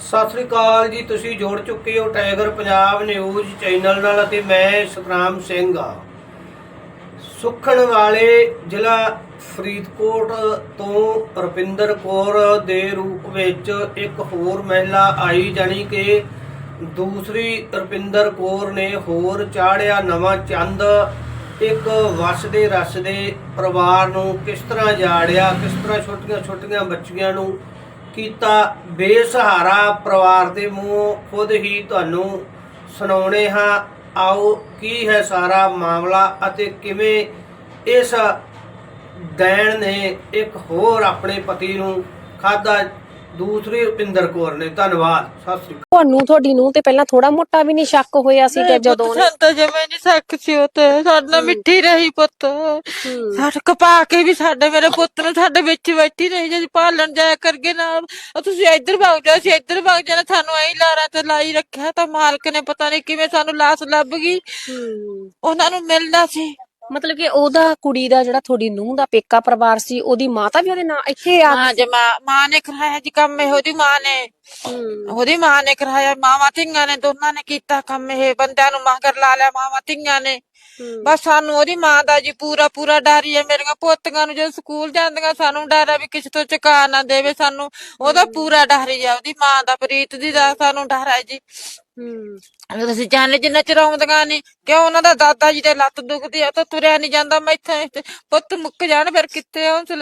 ਸਤਿ ਸ੍ਰੀ ਅਕਾਲ ਜੀ, ਤੁਸੀਂ ਜੋੜ ਚੁੱਕੇ ਹੋ ਟਾਈਗਰ ਪੰਜਾਬ ਨਿਊਜ਼ ਚੈਨਲ ਨਾਲ ਅਤੇ ਮੈਂ ਸਤਨਾਮ ਸਿੰਘ ਆ। ਸੁਖਣ ਵਾਲੇ ਜ਼ਿਲ੍ਹਾ ਫਰੀਦਕੋਟ ਤੋਂ ਰੁਪਿੰਦਰ ਕੌਰ ਦੇ ਰੂਪ ਵਿੱਚ ਇੱਕ ਹੋਰ ਮਹਿਲਾ ਆਈ, ਜਾਣੀ ਕਿ ਦੂਸਰੀ ਰੁਪਿੰਦਰ ਕੌਰ ਨੇ ਹੋਰ ਚਾੜਿਆ ਨਵਾਂ ਚੰਦ। ਇੱਕ ਵਸਦੇ ਰਸਦੇ ਪਰਿਵਾਰ ਨੂੰ ਕਿਸ ਤਰ੍ਹਾਂ ਜਾੜਿਆ, ਕਿਸ ਤਰ੍ਹਾਂ ਛੋਟੀਆਂ ਛੋਟੀਆਂ ਬੱਚੀਆਂ ਨੂੰ ਕੀਤਾ ਬੇਸਹਾਰਾ ਪਰਿਵਾਰ ਦੇ ਮੂੰਹੋਂ ਖੁਦ ਹੀ ਤੁਹਾਨੂੰ ਸੁਣਾਉਣੇ ਹਾਂ। ਆਓ, ਕੀ ਹੈ ਸਾਰਾ ਮਾਮਲਾ ਅਤੇ ਕਿਵੇਂ ਇਸ ਦੈਣ ਨੇ ਇੱਕ ਹੋਰ ਆਪਣੇ ਪਤੀ ਨੂੰ ਖਾਦਾ ਦੂਸਰੀ ਰੁਪਿੰਦਰ ਕੌਰ ਨੇ ਧੰਨਵਾਦ ਸਤਿ ਸ੍ਰੀ ਅਕਾਲ। ਤੁਹਾਨੂੰ ਤੁਹਾਡੀ ਨੂੰ ਤੇ ਪਹਿਲਾਂ ਥੋੜਾ ਮੋਟਾ ਵੀ ਨਹੀਂ ਸ਼ੱਕ ਹੋਇਆ ਸੀ ਕਿ ਜਦੋਂ ਉਹਨੇ ਸੰਤ ਜਮੇ ਨਹੀਂ ਸੱਕ ਸੀ ਉਹ ਤੇ ਸਾਡੇ ਨਾਲ ਮਿੱਠੀ ਰਹੀ ਪੁੱਤ। ਸਾਡੇ ਕਪਾ ਕੇ ਵੀ ਸਾਡੇ ਮੇਰੇ ਪੁੱਤ ਨੂੰ ਸਾਡੇ ਵਿੱਚ ਬੈਠੀ ਰਹੀ ਜਦ ਪਾਲਣ ਜਾਇਆ ਕਰਗੇ ਨਾਲ। ਉਹ ਤੁਸੀਂ ਇੱਧਰ ਭੱਗ ਜਾਓ ਅਸੀਂ ਇੱਧਰ ਭੱਗ ਜਾਣਾ ਸਾਨੂੰ ਐਂ ਲਾਰਾ ਤੇ ਲਾਈ ਰੱਖਿਆ ਤਾਂ ਮਾਲਕ ਨੇ ਪਤਾ ਨਹੀਂ ਕਿਵੇਂ ਸਾਨੂੰ ਲਾਸ਼ ਲੱਭ ਗਈ। ਹੂੰ। ਉਹਨਾਂ ਨੂੰ ਮਿਲਣਾ ਸੀ। ਮਤਲਬ ਕਿ ਉਹਦਾ ਕੁੜੀ ਦਾ ਜਿਹੜਾ ਤੁਹਾਡੀ ਨੂੰਹ ਦਾ ਪੇਕਾ ਪਰਿਵਾਰ ਸੀ ਉਹਦੀ ਮਾਤਾ ਵੀ ਉਹਦੇ ਨਾਲ ਇੱਥੇ ਆ ਹਾਂ ਜੇ ਮਾਂ ਮਾਂ ਨੇ ਕਰਾਇਆ ਜੀ ਕੰਮ ਇਹੋ ਦੀ ਮਾਂ ਨੇ। ਹੂੰ। ਉਹਦੀ ਮਾਂ ਨੇ ਕਰਾਇਆ ਮਾਵਾਂ ਧੀਆਂ ਨੇ ਦੋਨਾਂ ਨੇ ਕੀਤਾ ਕੰਮ ਇਹ ਬੰਦਿਆਂ ਨੂੰ ਮਗਰ ਲਾ ਲਿਆ ਮਾਵਾਂ ਧੀਆਂ ਨੇ। ਹੂੰ। ਬਸ ਸਾਨੂੰ ਉਹਦੀ ਮਾਂ ਦਾ ਜੀ ਪੂਰਾ ਪੂਰਾ ਡਰ ਹੀ ਹੈ। ਮੇਰੀਆਂ ਪੋਤੀਆਂ ਨੂੰ ਜਦੋਂ ਸਕੂਲ ਜਾਂਦੀਆਂ ਸਾਨੂੰ ਡਰ ਆ ਵੀ ਕਿਸੇ ਤੋਂ ਚੁਕਾ ਨਾ ਦੇਵੇ ਸਾਨੂੰ। ਉਹਦਾ ਪੂਰਾ ਡਰ ਹੀ ਆ ਉਹਦੀ ਮਾਂ ਦਾ ਪ੍ਰੀਤ ਦੀ ਦਾ ਸਾਨੂੰ ਡਰ ਹੈ ਜੀ। ਹੂੰ। ਅਸੀਂ ਜਾਣੇ ਜਿੰਨਾ ਚਿਰ ਆਉਂਦੀਆਂ ਨਹੀਂ ਕਿਉਂ ਉਹਨਾਂ ਦਾ ਦਾਦਾ ਜੀ ਦੇ ਲੱਤ ਦੁਖਦੀ ਆ ਉਹ ਤਾਂ ਤੁਰਿਆ ਨਹੀਂ ਜਾਂਦਾ ਮੈਥੋਂ ਪੁੱਤ ਮੁੱਕ ਜਾਣ ਫਿਰ ਕਿੱਥੇ ਹੌਸਲੇ